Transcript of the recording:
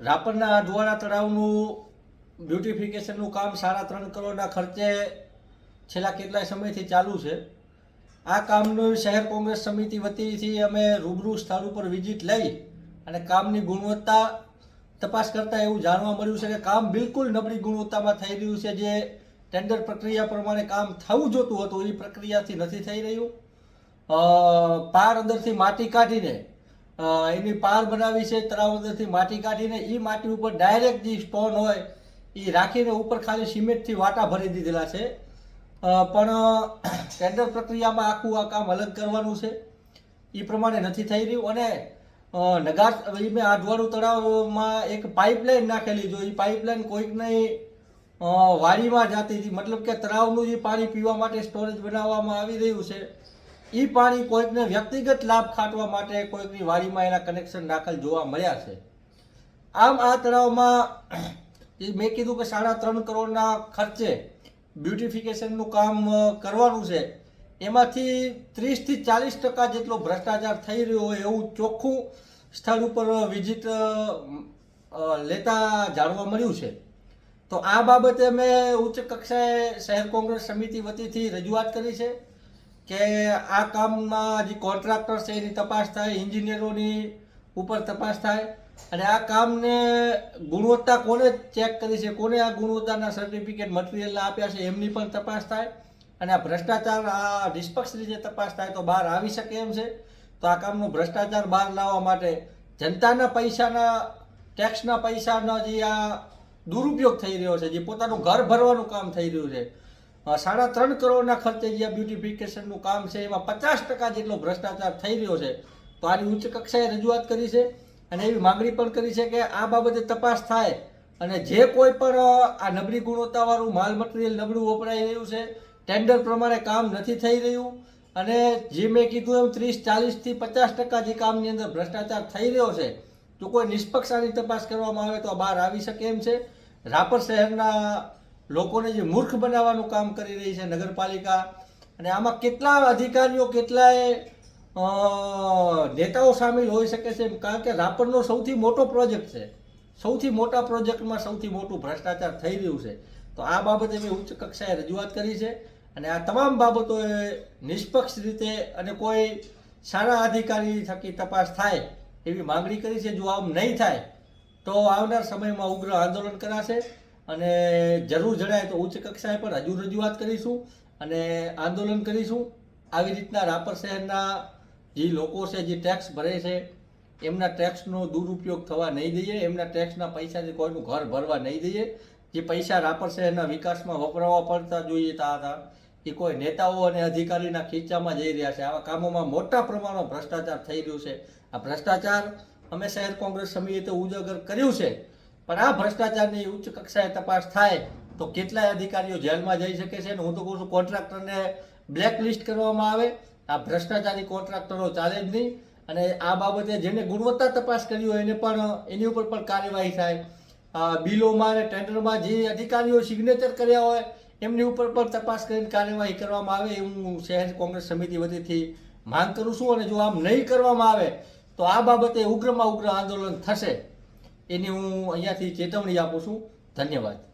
રાપરના અઢવાડા તળાવનું બ્યુટિફિકેશનનું કામ સાડા ત્રણ કરોડના ખર્ચે છેલ્લા કેટલાય સમયથી ચાલુ છે. આ કામનું શહેર કોંગ્રેસ સમિતિ વતીથી અમે રૂબરૂ સ્થળ ઉપર વિઝિટ લઈ અને કામની ગુણવત્તા તપાસ કરતાં એવું જાણવા મળ્યું છે કે કામ બિલકુલ નબળી ગુણવત્તામાં થઈ રહ્યું છે. જે ટેન્ડર પ્રક્રિયા પ્રમાણે કામ થવું જોતું હતું, એ પ્રક્રિયાથી નથી થઈ રહ્યું. પાર અંદરથી માટી કાઢીને એની પાર બનાવી છે તળાવ અંદરથી માટી કાઢીને એ માટી ઉપર ડાયરેક્ટ જે સ્ટોન હોય એ રાખીને ઉપર ખાલી સિમેન્ટથી વાટા ભરી દીધેલા છે. પણ ટેન્ડર પ્રક્રિયામાં આખું આ કામ અલગ કરવાનું છે. એ પ્રમાણે નથી થઈ રહ્યું અને નગાર એ મેં આઢવાડું તળાવમાં એક પાઇપલાઇન નાખેલી જો એ પાઇપલાઇન નહીં વાડીમાં જાતી હતી. મતલબ કે તળાવનું જે પાણી પીવા માટે સ્ટોરેજ બનાવવામાં આવી રહ્યું છે. એ પાણી કોઈકને વ્યક્તિગત લાભ ખાટવા માટે કોઈકની વાડીમાં એના કનેક્શન દાખલ જોવા મળ્યા છે. આમ આ તળાવમાં મેં કીધું કે સાડા ત્રણ કરોડના ખર્ચે બ્યુટિફિકેશનનું કામ કરવાનું છે. એમાંથી ત્રીસથી ચાલીસ ટકા જેટલો ભ્રષ્ટાચાર થઈ રહ્યો હોય એવું ચોખ્ખું સ્થળ ઉપર વિઝિટ લેતા જાણવા મળ્યું છે. તો આ બાબતે મેં ઉચ્ચ કક્ષાએ શહેર કોંગ્રેસ સમિતિ વતીથી રજૂઆત કરી છે. કે આ કામમાં જે કોન્ટ્રાક્ટર છે એની તપાસ થાય એન્જિનિયરોની ઉપર તપાસ થાય. અને આ કામને ગુણવત્તા કોને ચેક કરી છે, કોને આ ગુણવત્તાના સર્ટિફિકેટ મટીરિયલના આપ્યા છે, એમની પણ તપાસ થાય. અને આ ભ્રષ્ટાચાર, આ નિષ્પક્ષ રીતે તપાસ થાય તો બહાર આવી શકે એમ છે. તો આ કામનો ભ્રષ્ટાચાર બહાર લાવવા માટે જનતાના પૈસાના ટેક્સના પૈસાનો જે આ દુરુપયોગ થઈ રહ્યો છે, જે પોતાનું ઘર ભરવાનું કામ થઈ રહ્યું છે સાડા ત્રણ કરોડના ખર્ચે જે બ્યુટિફિકેશનનું કામ છે, એમાં પચાસ ટકા જેટલો ભ્રષ્ટાચાર થઈ રહ્યો છે, તો આની ઉચ્ચ કક્ષાએ રજૂઆત કરી છે અને એવી માંગણી પણ કરી છે કે આ બાબતે તપાસ થાય અને જે કોઈ પણ આ નબળી ગુણવત્તાવાળું માલ મટીરિયલ નબળું વપરાઈ રહ્યું છે ટેન્ડર પ્રમાણે કામ નથી થઈ રહ્યું અને જે મેં કીધું એમ ત્રીસ, ચાલીસથી પચાસ ટકા જે કામની અંદર ભ્રષ્ટાચાર થઈ રહ્યો છે જો કોઈ નિષ્પક્ષ આની તપાસ કરવામાં આવે તો બહાર આવી શકે એમ છે. રાપર શહેરના લોકોને જે મૂર્ખ બનાવવાનું કામ કરી રહી છે નગરપાલિકા, અને આમાં કેટલા અધિકારીઓ, કેટલાય નેતાઓ સામેલ હોઈ શકે છે કારણ કે રાપરનો સૌથી મોટો પ્રોજેક્ટ છે. સૌથી મોટા પ્રોજેક્ટમાં સૌથી મોટું ભ્રષ્ટાચાર થઈ રહ્યું છે. તો આ બાબતે મેં ઉચ્ચ કક્ષાએ રજૂઆત કરી છે, અને આ તમામ બાબતોએ નિષ્પક્ષ રીતે અને કોઈ સારા અધિકારી થકી તપાસ થાય એવી માંગણી કરી છે. જો આમ નહીં થાય, તો આવનાર સમયમાં ઉગ્ર આંદોલન કરાશે. અને જરૂર જણાય તો ઉચ્ચ કક્ષાએ પણ હજુ રજૂઆત કરીશું અને આંદોલન કરીશું. આવી રીતના રાપર શહેરના જે લોકો છે, જે ટેક્સ ભરે છે, એમના ટેક્સનો દુરુપયોગ થવા નહીં દઈએ. એમના ટેક્સના પૈસાથી કોઈનું ઘર ભરવા નહીં દઈએ. જે પૈસા રાપર શહેરના વિકાસમાં વપરાવા પડતા જોઈએ તા હતા. એ કોઈ નેતાઓ અને અધિકારીના ખીચામાં જઈ રહ્યા છે. આવા કામોમાં મોટા પ્રમાણમાં ભ્રષ્ટાચાર થઈ રહ્યું છે. આ ભ્રષ્ટાચાર અમે શહેર કોંગ્રેસ સમિતિએ ઉજાગર કર્યું છે. પણ આ ભ્રષ્ટાચારની ઉચ્ચ કક્ષાએ તપાસ થાય તો કેટલાય અધિકારીઓ જેલમાં જઈ શકે છે અને હું તો કહું છું કોન્ટ્રાક્ટરને બ્લેક લિસ્ટ કરવામાં આવે. આ ભ્રષ્ટાચારી કોન્ટ્રાક્ટરો ચાલે જ નહીં અને આ બાબતે જેને ગુણવત્તા તપાસ કરી હોય એને પણ, એની ઉપર પણ કાર્યવાહી થાય. બિલોમાં અને ટેન્ડરમાં જે અધિકારીઓ સિગ્નેચર કર્યા હોય, એમની ઉપર પણ તપાસ કરીને કાર્યવાહી કરવામાં આવે એવું હું શહેર કોંગ્રેસ સમિતિ વતીથી માંગ કરું છું. અને જો આમ નહીં કરવામાં આવે, તો આ બાબતે ઉગ્રમાં ઉગ્ર આંદોલન થશે. એની હું અહીંયાથી ચેતવણી આપું છું. ધન્યવાદ.